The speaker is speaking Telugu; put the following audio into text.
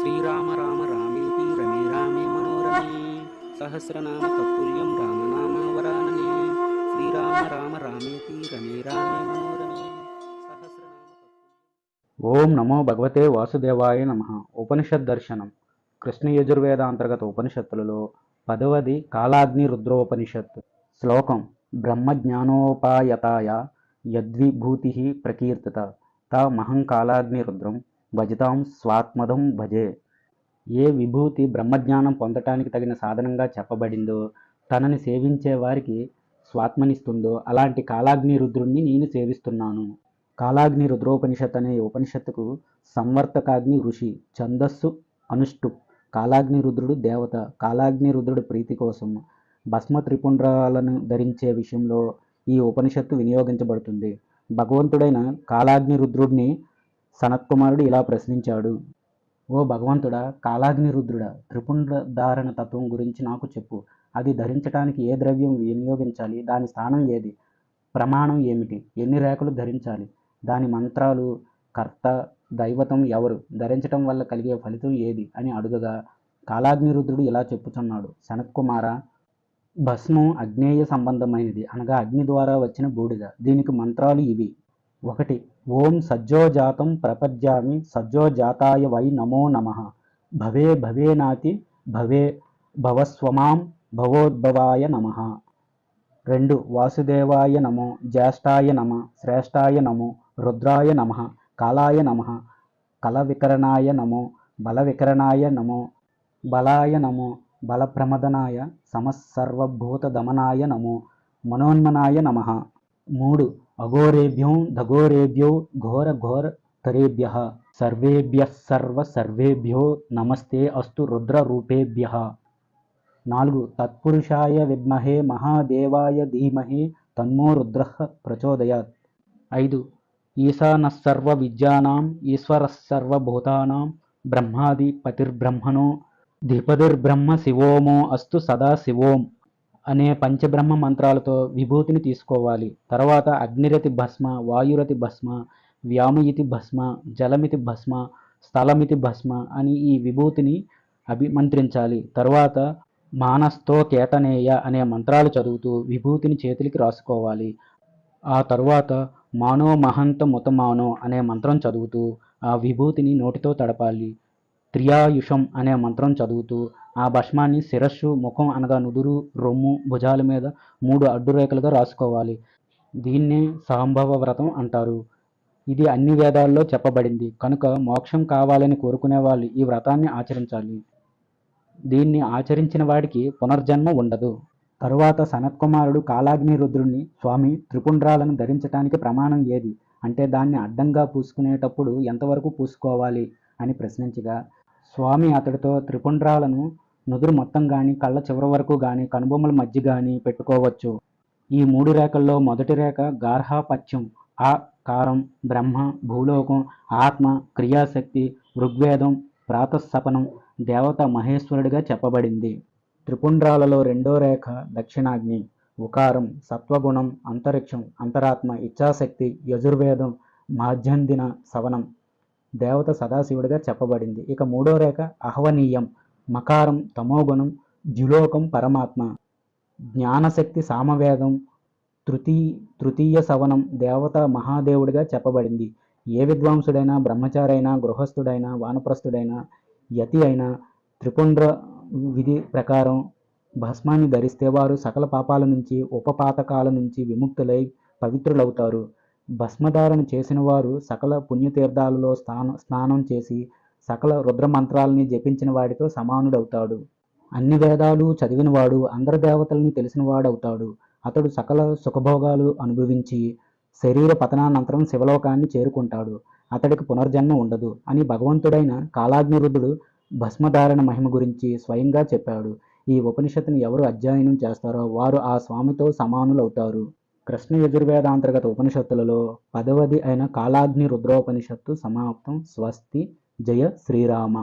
శ్రీరామ రామ రామేతి రమే రామే మనోరమే సహస్రనామ తత్తుల్యం రామనామ వరాననే శ్రీరామ రామ రామేతి రమే రామే మనోరమే ఓం నమో భగవతే వాసుదేవాయ నమ ఉపనిషత్ దర్శనం కృష్ణ యజుర్వేద అంతర్గత ఉపనిషత్తులలో పదవది కాలాగ్ని రుద్రోపనిషత్। శ్లోకం బ్రహ్మజ్ఞానోపాయతాయ యద్విభూతి ప్రకీర్తిత। తా మహం కాలాగ్ని రుద్రం। భజతాం స్వాత్మదం భజే. ఏ విభూతి బ్రహ్మజ్ఞానం పొందటానికి తగిన సాధనంగా చెప్పబడిందో తనని సేవించే వారికి స్వాత్మనిస్తుందో అలాంటి కాలాగ్ని రుద్రుణ్ణి నేను సేవిస్తున్నాను. కాలాగ్ని రుద్రోపనిషత్ అనే ఉపనిషత్తుకు సంవర్తకాగ్ని ఋషి ఛందస్సు అనుష్టు. కాలాగ్ని రుద్రుడు దేవత కాలాగ్ని రుద్రుడు ప్రీతి కోసం. భస్మ త్రిపుండ్రాలను ధరించే విషయంలో ఈ ఉపనిషత్తు వినియోగించబడుతుంది. భగవంతుడైన కాలాగ్ని రుద్రుడిని సనత్కుమారుడు ఇలా ప్రశ్నించాడు. ఓ భగవంతుడా కాలాగ్ని రుద్రుడా త్రిపుండ్ర ధారణ తత్వం గురించి నాకు చెప్పు. అది ధరించడానికి ఏ ద్రవ్యం వినియోగించాలి? దాని స్థానం ఏది? ప్రమాణం ఏమిటి? ఎన్ని రేఖలు ధరించాలి? దాని మంత్రాలు కర్త దైవతం ఎవరు? ధరించటం వల్ల కలిగే ఫలితం ఏది? అని అడుగగా కాలాగ్నిరుద్రుడు ఇలా చెప్పుచున్నాడు. శనత్కుమార భస్మం అగ్నేయ సంబంధమైనది అనగా అగ్ని ద్వారా వచ్చిన బూడిద. దీనికి మంత్రాలు ఇవి. ఒకటి ఓం సజ్జోజాతం ప్రపద్యామి సజ్జోజాతాయ వై నమో నమ. భవే భవేనాతి భవే భవస్వమాం భవోద్భవాయ నమ. రెండు వాసుదేవాయ నమో జ్యేష్ఠాయ నమ శ్రేష్టాయ నమో రుద్రాయ నమ కాలాయ నమ కలవికరణాయ నమో బలవికరణాయ నమో బలాయ నమో బలప్రమదనాయ సమసర్వభూతదమనాయ నమో మనోన్మనాయ నమ. మూడు. అఘోరేభ్యం ధఘోరేభ్యో ఘోర ఘోర తరేభ్య. సర్వేభ్య సర్వ సర్వేభ్యో నమస్తే అస్తు రుద్రరూపేభ్య నాలుగు. తత్పురుషాయ విద్మహే మహాదేవాయ ధీమహి తన్మో రుద్ర ప్రచోదయాత్. ఐదు. ఈశానస్సర్వ విద్యానాం ఈశ్వరస్సర్వభూతానాం బ్రహ్మాది పతిర్బ్రహ్మణో ధిపతిర్బ్రహ్మ శివోమో అస్తు సదా శివోం. అనే పంచబ్రహ్మ మంత్రాలతో విభూతిని తీసుకోవాలి. తర్వాత అగ్నిరతి భస్మ వాయురతి భస్మ వ్యామయితి భస్మ జలమితి భస్మ స్థలమితి భస్మ అని ఈ విభూతిని అభిమంత్రించాలి. తర్వాత మానస్తో కేతనేయ అనే మంత్రాలు చదువుతూ విభూతిని చేతులకి రాసుకోవాలి. ఆ తర్వాత మానో మహంత ముతమానో అనే మంత్రం చదువుతూ ఆ విభూతిని నోటితో తడపాలి. త్రియాయుషం అనే మంత్రం చదువుతూ ఆ భస్మాన్ని శిరస్సు ముఖం అనగా నుదురు రొమ్ము భుజాల మీద మూడు అడ్డురేఖలుగా రాసుకోవాలి. దీన్నే సాంభవ వ్రతం అంటారు. ఇది అన్ని వేదాల్లో చెప్పబడింది. కనుక మోక్షం కావాలని కోరుకునే వాళ్ళు ఈ వ్రతాన్ని ఆచరించాలి. దీన్ని ఆచరించిన వాడికి పునర్జన్మ ఉండదు. తరువాత సనత్కుమారుడు కాలాగ్ని రుద్రుణ్ణి స్వామి త్రిపుండ్రాలను ధరించటానికి ప్రమాణం ఏది? అంటే దాన్ని అడ్డంగా పూసుకునేటప్పుడు ఎంతవరకు పూసుకోవాలి? అని ప్రశ్నించగా స్వామి అతడితో త్రిపుండ్రాలను నుదురు మొత్తం కానీ కళ్ళ చివరి వరకు కానీ కనుబొమ్మల మధ్య కానీ పెట్టుకోవచ్చు. ఈ మూడు రేఖల్లో మొదటి రేఖ గార్హాపత్యం ఆ కారం బ్రహ్మ భూలోకం ఆత్మ క్రియాశక్తి ఋగ్వేదం ప్రాతస్సపనం దేవత మహేశ్వరుడిగా చెప్పబడింది. త్రిపుండ్రాలలో రెండో రేఖ దక్షిణాగ్ని. ఉకారం సత్వగుణం అంతరిక్షం అంతరాత్మ ఇచ్ఛాశక్తి యజుర్వేదం మాధ్యందిన సవనం. దేవత సదాశివుడిగా చెప్పబడింది. ఇక మూడో రేఖ అహవనీయం. మకారం తమోగుణం ద్యులోకం పరమాత్మ జ్ఞానశక్తి సామవేదం తృతీ తృతీయ సవనం దేవత మహాదేవుడిగా చెప్పబడింది. ఏ విద్వాంసుడైనా బ్రహ్మచారైనా గృహస్థుడైనా వానప్రస్థుడైనా యతి అయినా త్రిపుండ్ర విధి ప్రకారం భస్మాన్ని ధరిస్తే వారు సకల పాపాల నుంచి ఉపపాతకాల నుంచి విముక్తులై పవిత్రులవుతారు. భస్మధారణ చేసిన వారు సకల పుణ్యతీర్థాలలో స్నానం స్నానం చేసి సకల రుద్ర మంత్రాలని జపించిన వాడితో సమానుడవుతాడు. అన్ని వేదాలు చదివినవాడు అందరి దేవతల్ని తెలిసినవాడవుతాడు. అతడు సకల సుఖభోగాలు అనుభవించి శరీర పతనానంతరం శివలోకాన్ని చేరుకుంటాడు. అతడికి పునర్జన్మ ఉండదు అని భగవంతుడైన కాలాగ్నిరుద్ధుడు భస్మధారణ మహిమ గురించి స్వయంగా చెప్పాడు. ఈ ఉపనిషత్తుని ఎవరు అధ్యయనం చేస్తారో వారు ఆ స్వామితో సమానులవుతారు. కృష్ణ యజుర్వేదాంతర్గత ఉపనిషత్తులలో పదవది అయిన కాలాగ్ని రుద్రోపనిషత్తు సమాప్తం. స్వస్తి. జయ శ్రీరామ